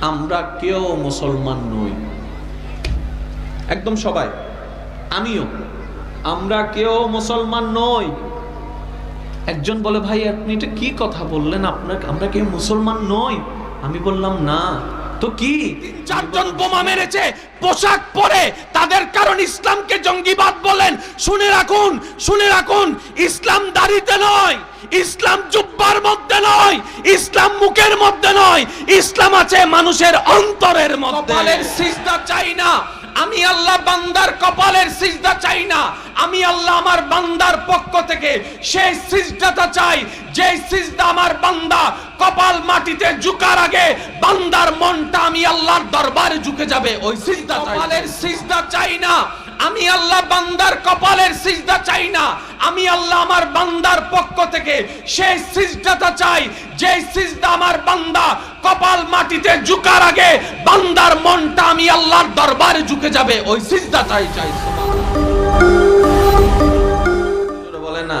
আমরা কেউ মুসলমান নই। একদম সবাই। আমিও। আমরা কেউ মুসলমান নই। একজন বলে, ভাই, আপনি এটা কি কথা বললেন আপনাকে? আমরা কেউ মুসলমান নই? আমি বললাম, না। তো কি? চারজন বোমা মেরেছে, পোশাক পরে তাদের কারণ ইসলামকে জঙ্গিবাদ বলেন। শুনে রাখুন শুনে রাখুন, ইসলাম দাড়িতে নয়, ইসলাম জুব্বার মধ্যে নয়, ইসলাম মুখের মধ্যে নয়, ইসলাম আছে মানুষের অন্তরের মধ্যে। চাই না আমি আল্লাহ বান্দার কপালের সিজদা চাই না। আমি আল্লাহ আমার বান্দার পক্ষ থেকে সেই সিজদাটা চাই যে সিজদা আমার বান্দা কপাল মাটিতে ঝুকার আগে বান্দার মনটা আমি আল্লাহর দরবারে ঝুঁকে যাবে। ওই সিজদা কপালের সিজদা চাই না। আমি আল্লাহ বান্দার কপালের সিজদা চাই না। আমি আল্লাহ আমার বান্দার পক্ষ থেকে সেই সিজদাটা চাই যে সিজদা আমার বান্দা কপাল মাটিতে ঝুকার আগে বান্দার মনটা আমি আল্লাহর দরবারে ঝুঁকে যাবে। ওই সিজদাটাই চাই। বলে না?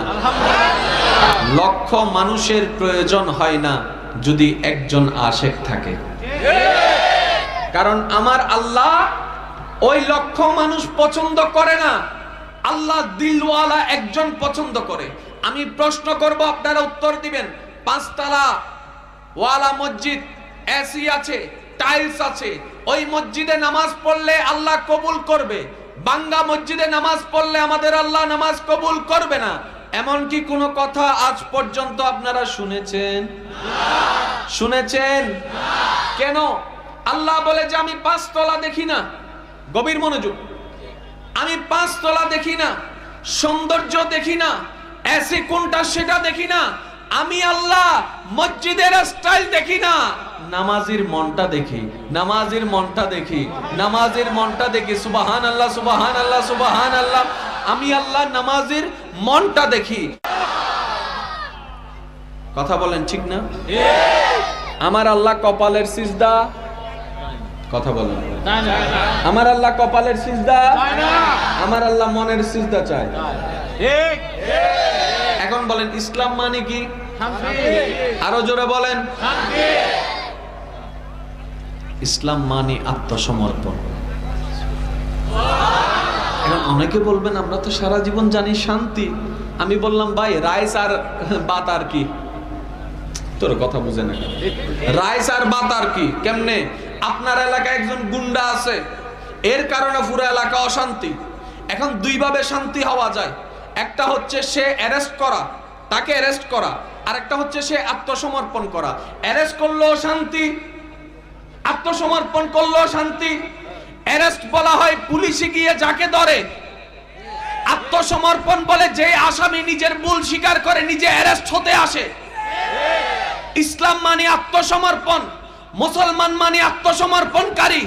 লক্ষ মানুষের প্রয়োজন হয় না যদি একজন আশেক থাকে। কারণ আমার আল্লাহ ওই লক্ষ মানুষ পছন্দ করে না। আল্লাহ দিলওয়ালা একজন পছন্দ করে। আমি প্রশ্ন করব, আপনারা উত্তর দিবেন। পাঁচতলা ওয়ালা মসজিদ এসি আছে টাইলস আছে। ওই মসজিদে নামাজ পড়লে আল্লাহ কবুল করবে। বাঙ্গা মসজিদে নামাজ পড়লে আমাদের আল্লাহ নামাজ কবুল করবে না। এমন কি কোনো কথা আজ পর্যন্ত আপনারা শুনেছেন? শুনেছেন? কেন? আল্লাহ বলে যে আমি পাঁচতলা দেখি না। গভীর মনোযোগ। আমি পাঁচতলা দেখি না সৌন্দর্য দেখি না এসি কোনটা সেটা দেখি না আমি আল্লাহ মসজিদের স্টাইল দেখি না। নামাজির মনটা দেখি নামাজির মনটা দেখি নামাজের মনটা দেখি সুবাহান আল্লাহ সুবাহান আল্লাহ সুবাহান আল্লাহ আমি আল্লাহ নামাজির মনটা দেখি। কথা বলেন ঠিক না? আমার আল্লাহ কপালের সিজদা কথা বলেন। আমার আল্লাহ কপালের সিজদা আমার আল্লাহ মনের সিজদা চায়। এখন বলেন ইসলাম মানে কি? আরও জোরে বলেন। ইসলাম মানে আত্মসমর্পণ। এখন অনেকে বলবেন আমরা তো সারা জীবন জানি শান্তি। আমি বললাম ভাই রাইস আর বাত আর কি? তোর কথা বুঝে না। রাইস আর বাত আর কি? কেমনে? আপনার এলাকায় একজন গুন্ডা আছে। এর কারণে পুরো এলাকা অশান্তি। এখন দুইভাবে শান্তি হওয়া যায়। একটা হচ্ছে সে অ্যারেস্ট করা, তাকে অ্যারেস্ট করা। আর একটা হচ্ছে সে আত্মসমর্পণ করা। অ্যারেস্ট করলেও শান্তি, আত্মসমর্পণ করলেও শান্তি। অ্যারেস্ট বলা হয় পুলিশে গিয়ে যাকে ধরে। আত্মসমর্পণ বলে যে আসামি নিজের ভুল স্বীকার করে নিজে অ্যারেস্ট হতে আসে। ইসলাম মানে আত্মসমর্পণ। মুসলমান মানে আত্মসমর্পণকারী।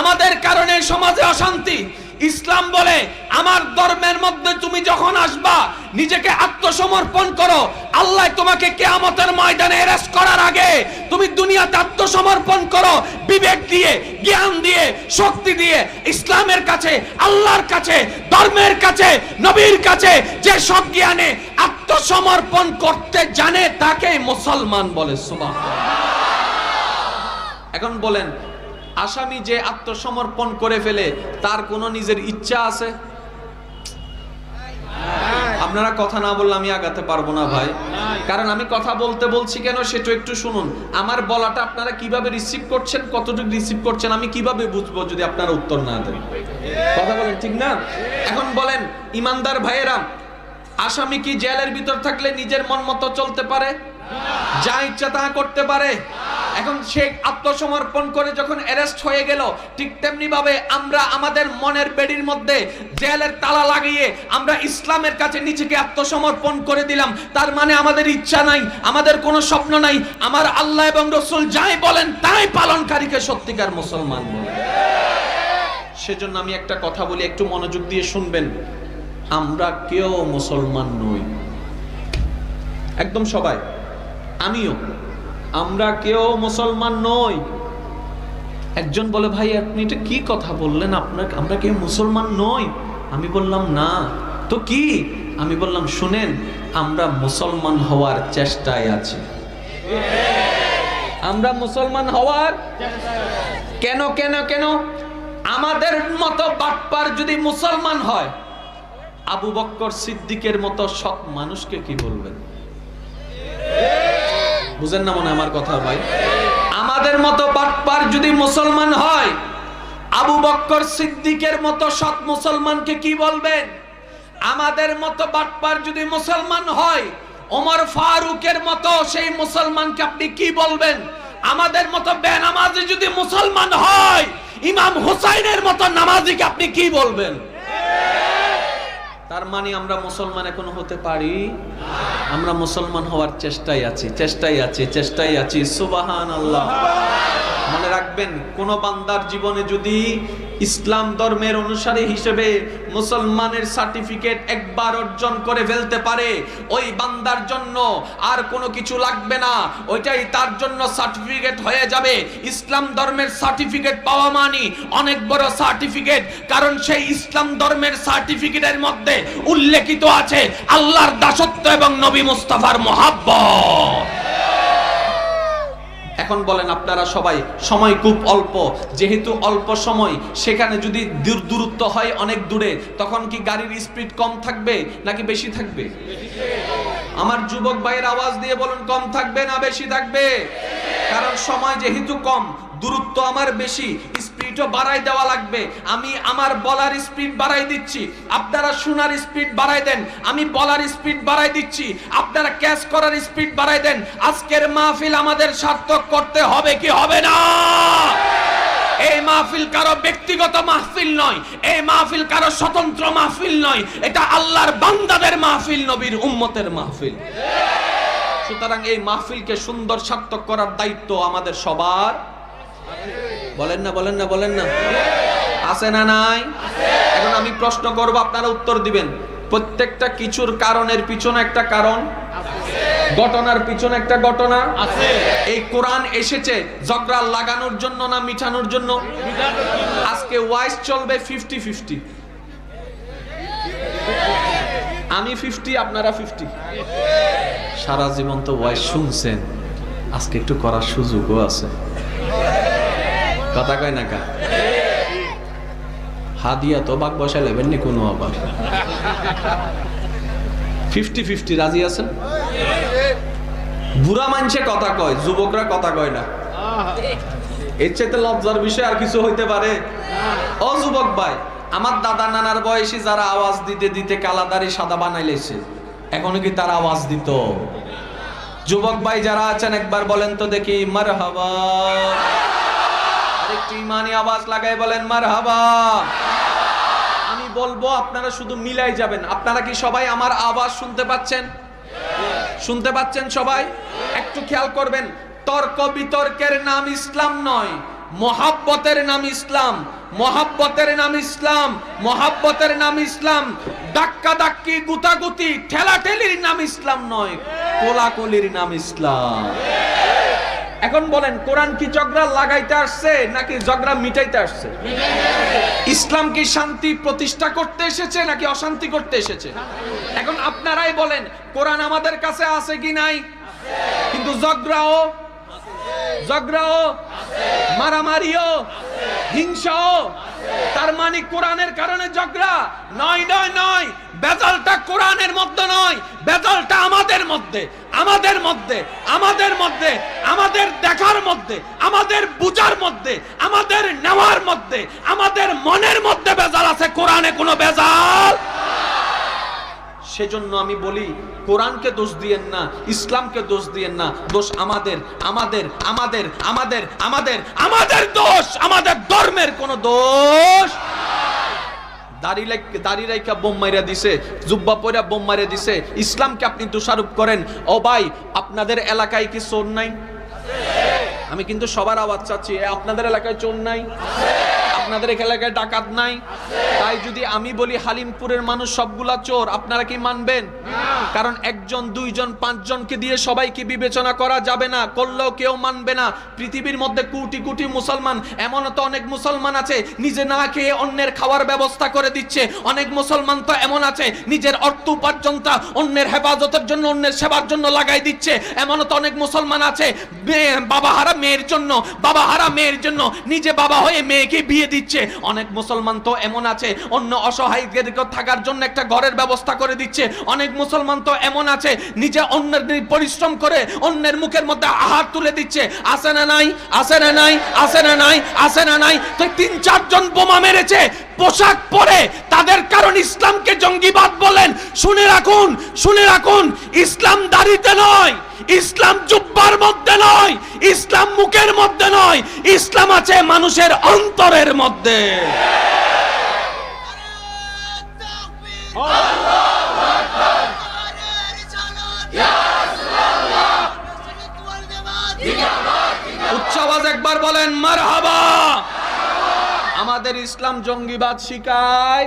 আমাদের কারণে সমাজে অশান্তি। ইসলাম বলে, আমার ধর্মের মধ্যে তুমি যখন আসবা, নিজেকে আত্মসমর্পণ করো। আল্লাহ তোমাকে কেয়ামতের ময়দানে এরেস্ট করার আগে তুমি দুনিয়াতে আত্মসমর্পণ করো। বিবেক দিয়ে, জ্ঞান দিয়ে, শক্তি দিয়ে, ইসলামের কাছে, আল্লাহর কাছে, ধর্মের কাছে, নবীর কাছে যে সব জ্ঞানে আত্মসমর্পণ করতে জানে, তাকে মুসলমান বলে সুবাহ এখন বলেন, আসামি যে আত্মসমর্পণ করে ফেলে, তার কোনো নিজের ইচ্ছা আছে? আপনারা কথা না বললে আমি আগাতে পারব না ভাই। কারণ আমি কথা বলতে বলছি কেন সেটা একটু শুনুন। আমার বলাটা আপনারা কীভাবে রিসিভ করছেন, কতটুকু রিসিভ করছেন, আমি কীভাবে বুঝব যদি আপনারা উত্তর না দেন? কথা বলেন, ঠিক না? এখন বলেন, ইমানদার ভাইয়েরা, আসামি কি জেলের ভিতর থাকলে নিজের মন মতো চলতে পারে? যা ইচ্ছা তা করতে পারে। এখন সে আত্মসমর্পণ করে যখন অ্যারেস্ট হয়ে গেল, ঠিক তেমনি ভাবে আমরা আমাদের মনের বেডির মধ্যে জেলের তালা লাগিয়ে আমরা ইসলামের কাছে নিজেকে আত্মসমর্পণ করে দিলাম। তার মানে আমাদের ইচ্ছা নাই, আমাদের কোনো স্বপ্ন নাই। আমার আল্লাহ এবং রসুল যাই বলেন, তাই পালনকারীকে সত্যিকার মুসলমান বলে। সেজন্য আমি একটা কথা বলি, একটু মনোযোগ দিয়ে শুনবেন। আমরা কেউ মুসলমান নই। একদম সবাই, আমিও। আমরা কেউ মুসলমান নই। একজন বলে, ভাই, আপনি এটা কি কথা বললেন? আপনার, আমরা কেউ মুসলমান নই। আমি বললাম, না। তো কি? আমি বললাম, শুনেন, আমরা মুসলমান হওয়ার চেষ্টায় আছি। আমরা মুসলমান হওয়ার কেন কেন কেন? আমাদের মতো বাটপার যদি মুসলমান হয়, আবু বক্কর সিদ্দিকের মতো সৎ মানুষকে কি বলবেন? বুঝেন না মনে আমার কথা ভাই? আমাদের মতো বাটপার যদি মুসলমান হয়, আবু বক্কর সিদ্দিকের মতো সৎ মুসলমানকে কি বলবেন? আমাদের মতো বাটপার যদি মুসলমান হয়, ওমর ফারুকের মতো সেই মুসলমানকে আপনি কি বলবেন? আমাদের মতো বেনামাজি যদি মুসলমান হয়, ইমাম হুসাইনের মতো নামাজিকে আপনি কি বলবেন? তার মানে আমরা মুসলমান এখনও হতে পারি? আমরা মুসলমান হওয়ার চেষ্টাই আছি চেষ্টাই আছি চেষ্টাই আছি। সুবাহান আল্লাহ মনে রাখবেন, কোন বান্দার জীবনে যদি ইসলাম ধর্মের অনুসারী হিসেবে মুসলমানের সার্টিফিকেট একবার অর্জন করে ফেলতে পারে। ওই বান্দার জন্য আর কোনো কিছু লাগবে না। ওইটাই তার জন্য সার্টিফিকেট হয়ে যাবে। ইসলাম ধর্মের সার্টিফিকেট পাওয়া মানে অনেক বড় সার্টিফিকেট, কারণ সেই ইসলাম ধর্মের সার্টিফিকেটের মধ্যে উল্লেখিত আছে আল্লাহর দাসত্ব এবং নবী মুস্তাফার মহাব্বত। এখন বলেন আপনারা সবাই, সময় খুব অল্প। যেহেতু অল্প সময়, সেখানে যদি দূর দূরত্ব হয় অনেক দূরে, তখন কি গাড়ির স্পিড কম থাকবে নাকি বেশি থাকবে? আমার যুবক ভাইয়ের আওয়াজ দিয়ে বলুন, কম থাকবে না বেশি থাকবে? কারণ সময় যেহেতু কম দূরত্ব আমার বেশি স্পিডও বাড়াই দেওয়া লাগবে। আমি আমার বলার স্পিড বাড়াই দিচ্ছি। আপনারা শোনার স্পিড বাড়াই দেন। আমি বলার স্পিড বাড়াই দিচ্ছি। আপনারা ক্যাচ করার স্পিড বাড়াই দেন। আজকের মাহফিল আমাদের সার্থক করতে হবে কি হবে না? এই মাহফিল কারও ব্যক্তিগত মাহফিল নয়। এই মাহফিল কারও স্বতন্ত্র মাহফিল নয়। এটা আল্লাহর বান্দাদের মাহফিল, নবীর উম্মতের মাহফিল। সুতরাং এই মাহফিলকে সুন্দর সার্থক করার দায়িত্ব আমাদের সবার। বলেন না বলেন না বলেন না। আছে না নাই? এখন আমি প্রশ্ন করব আপনারা উত্তর দিবেন। প্রত্যেকটা কিছুর কারণের পিছনে একটা কারণ। ঘটনার পিছনে একটা ঘটনা। আছে। এই কোরআন এসেছে ঝগড়া লাগানোর জন্য না মিঠানোর জন্য? আজকে ওয়াইস চলবে ফিফটি ফিফটি। আমি ফিফটি আপনারা ফিফটি। সারা জীবন তো ওয়াইস শুনছেন। আজকে একটু করার সুযোগও আছে। কথা কয় না কা? হাদিয়া তো বাক বসা লেবেন নি কোনো আবার ফিফটি ফিফটি রাজি আছেন? বুড়া মানুষে কথা কয়, যুবকরা কথা কয় না। এর চাইতে লজ্জার বিষয় আর কিছু হইতে পারে। ও যুবক ভাই, আমার দাদা নানার বয়সী যারা আওয়াজ দিতে দিতে কালাদারি সাদা বানাই লেছে, এখনও কি তারা আওয়াজ দিত? যুবক ভাই যারা আছেন, একবার বলেন তো দেখি মার হাবা ইমানি আওয়াজ লাগাই বলেন মার আমি বলব, আপনারা শুধু মিলাই যাবেন। আপনারা কি সবাই আমার আওয়াজ শুনতে পাচ্ছেন? শুনতে পাচ্ছেন সবাই? একটু খেয়াল করবেন, তর্ক বিতর্কের নাম ইসলাম নয়, মহাব্বতের নাম ইসলাম, মহাব্বতের নাম ইসলাম, মহাব্বতের নাম ইসলাম ডাক্কা ডাক্কি গুতাগুতি, ঠেলাঠেলির নাম ইসলাম নয়, কোলাকুলির নাম ইসলাম। এখন বলেন, কোরআন কি ঝগড়া লাগাইতে আসছে নাকি ঝগড়া মিটাইতে আসছে? ইসলাম কি শান্তি প্রতিষ্ঠা করতে এসেছে নাকি অশান্তি করতে এসেছে? এখন আপনারাই বলেন, কোরআন আমাদের কাছে আছে কি নাই? কিন্তু ঝগড়াও ঝগড়াও, মারামারিও, হিংসাও, তার মানে কোরআনের কারণে ঝগড়া নয় নয় নয় বেজালটা কোরআনের মধ্যে নয় বেজালটা আমাদের মধ্যে, আমাদের মধ্যে আমাদের মধ্যে, আমাদের দেখার মধ্যে, আমাদের বুঝার মধ্যে, আমাদের নেওয়ার মধ্যে, আমাদের মনের মধ্যে বেজাল আছে, কোরআনে কোনো বেজাল? সেজন্য আমি বলি, কোরআনকে দোষ দিয়েন না, ইসলামকে দোষ দিয়েন না, দোষ আমাদের আমাদের আমাদের আমাদের আমাদের আমাদের দোষ, আমাদের ধর্মের কোনো দোষ? দাড়ি দাড়ি রাইখা বোম মাইরা দিছে, জুব্বা পয়রা বোম মাইরা দিছে। ইসলামকে আপনি দোষারোপ করেন। ও ভাই, আপনাদের এলাকায় কি চোর নাই? আমি কিন্তু সবার আওয়াজ চাচ্ছি আপনাদের এলাকায় চোর নাই? আপনাদের এলাকায় ডাকাত নাই? তাই যদি আমি বলি হালিমপুরের মানুষ সবগুলা চোর, আপনারা কি মানবেন? কারণ একজন, দুইজন, পাঁচজনকে দিয়ে সবাইকে বিবেচনা করা যাবে না, করলেও কেউ মানবে না। পৃথিবীর মধ্যে কোটি কোটি মুসলমান এমন তো অনেক মুসলমান আছে, নিজে না খেয়ে অন্যের খাওয়ার ব্যবস্থা করে দিচ্ছে। অনেক মুসলমান তো এমন আছে, নিজের অর্থ উপার্জনটা অন্যের হেফাজতের জন্য, অন্যের সেবার জন্য লাগাই দিচ্ছে। এমন তো অনেক মুসলমান আছে বাবা হারা মেয়ের জন্য বাবা হারা মেয়ের জন্য, নিজে বাবা হয়ে মেয়েকে বিয়ে দিচ্ছে। অনেক মুসলমান তো এমন আছে, অন্য অসহায়দের থাকার জন্য একটা ঘরের ব্যবস্থা করে দিচ্ছে। অনেক মুসলমান তো এমন আছে, নিজে অন্যের পরিশ্রম করে অন্যের মুখের মধ্যে আহার তুলে দিচ্ছে। আসে না নাই? আসে না নাই? আসে না নাই? আসে না নাই? তো তিন, চারজন বোমা মেরেছে। পোশাক পরে তাদের কারণ ইসলামকে জঙ্গিবাদ বলেন। শুনে রাখুন শুনে রাখুন, ইসলাম দাড়িতে নয়, ইসলাম জুব্বার মধ্যে নয়, ইসলাম মুখের মধ্যে নয়, ইসলাম আছে মানুষের অন্তরের মধ্যে। উচ্চ আওয়াজ একবার বলেন, মারহাবা। আমাদের ইসলাম জঙ্গিবাদ শিখায়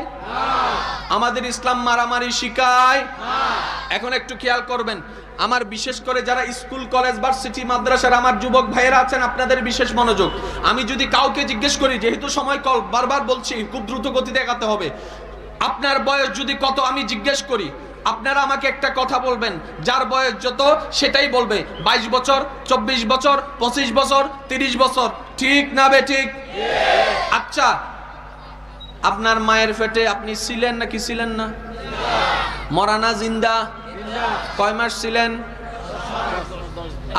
আমাদের ইসলাম মারামারি শিখায় এখন একটু খেয়াল করবেন, আমার বিশেষ করে যারা স্কুল, কলেজ, ভার্সিটি, মাদ্রাসার আমার যুবক ভাইয়েরা আছেন, আপনাদের বিশেষ মনোযোগ। আমি যদি কাউকে জিজ্ঞেস করি, যেহেতু সময় কল বারবার বলছি, খুব দ্রুত গতিতে এগাতে হবে। আপনার বয়স যদি কত, আমি জিজ্ঞেস করি আপনারা আমাকে একটা কথা বলবেন, যার বয়স যত, সেটাই বলবে। বাইশ বছর, চব্বিশ বছর, পঁচিশ বছর, তিরিশ বছর। ঠিক না বে ঠিক? আচ্ছা আপনার মায়ের পেটে আপনি ছিলেন নাকি ছিলেন না? মরানা জিন্দা? কয় মাস ছিলেন?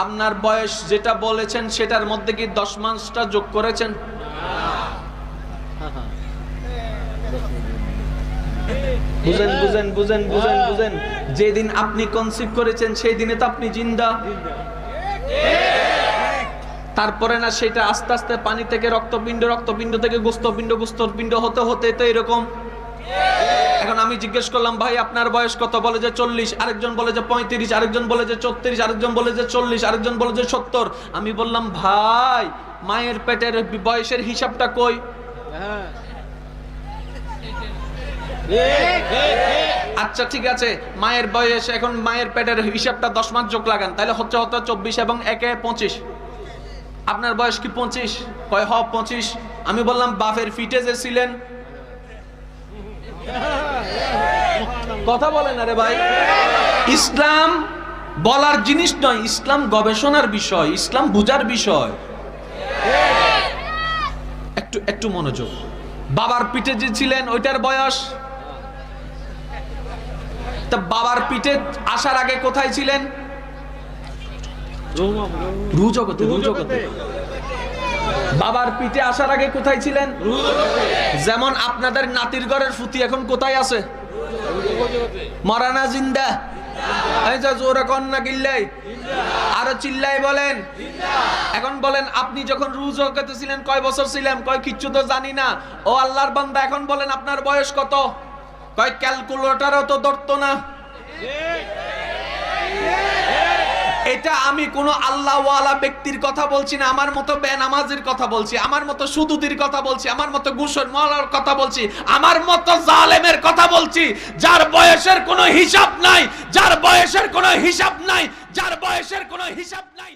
আপনার বয়স যেটা বলেছেন, সেটার মধ্যে কি দশ মাসটা যোগ করেছেন? বুঝেন বুঝেন বুঝেন বুঝেন বুঝেন। যেদিন আপনি কনসিভ করেছেন সেই দিনে তো আপনি জিন্দা। তারপরে না সেটা আস্তে আস্তে পানি থেকে রক্তপিণ্ড রক্তপিণ্ড থেকে গুস্তপিণ্ড গুস্তপিণ্ড হতে হতে তো এরকম। এখন আমি জিজ্ঞেস করলাম ভাই আপনার বয়স কত? বলে যে চল্লিশ। আরেকজন বলে যে পঁয়ত্রিশ। আরেকজন বলে যে চৌত্রিশ আরেকজন বলে যে চল্লিশ। আরেকজন বলে যে সত্তর। আমি বললাম ভাই মায়ের পেটের বয়সের হিসাবটা কই? আচ্ছা ঠিক আছে। মায়ের বয়স, এখন মায়ের পেটের হিসাবটা দশ মাস যোগ লাগান। তাহলে হচ্ছে হতো চব্বিশ এবং একে পঁচিশ। আপনার বয়স কি পঁচিশ? কয়, হ, পঁচিশ। আমি বললাম বাফের ফিটে যে ছিলেন। কথা বলেন আরে ভাই। ইসলাম বলার জিনিস নয়, ইসলাম গবেষণার বিষয়, ইসলাম বুঝার বিষয়। একটু একটু মনোযোগ। বাবার পিঠে যে ছিলেন, ওইটার বয়স? তা বাবার পিঠে আসার আগে কোথায় ছিলেন? বাবার পিঠে আসার আগে কোথায় ছিলেন? যেমন আপনাদের নাতির ঘরের ফুতি এখন কোথায় আছে? মরানা জিন্দা। চিল্লাই বলেন। এখন বলেন, আপনি যখন ছিলেন, কয় বছর ছিলেন? কয় কিচ্ছু তো জানি না। ও বান্দা, এখন বলেন, আপনার বয়স কত? কয়, ক্যালকুলেটারও তো ধরতো না। এটা আমি কোনো আল্লাহওয়ালা ব্যক্তির কথা বলছি না, আমার মতো বেনামাজির কথা বলছি, আমার মতো সুদুদির কথা বলছি, আমার মতো গুসর মলার কথা বলছি, আমার মতো জালেমের কথা বলছি, যার বয়সের কোনো হিসাব নাই, যার বয়সের কোনো হিসাব নাই, যার বয়সের কোনো হিসাব নাই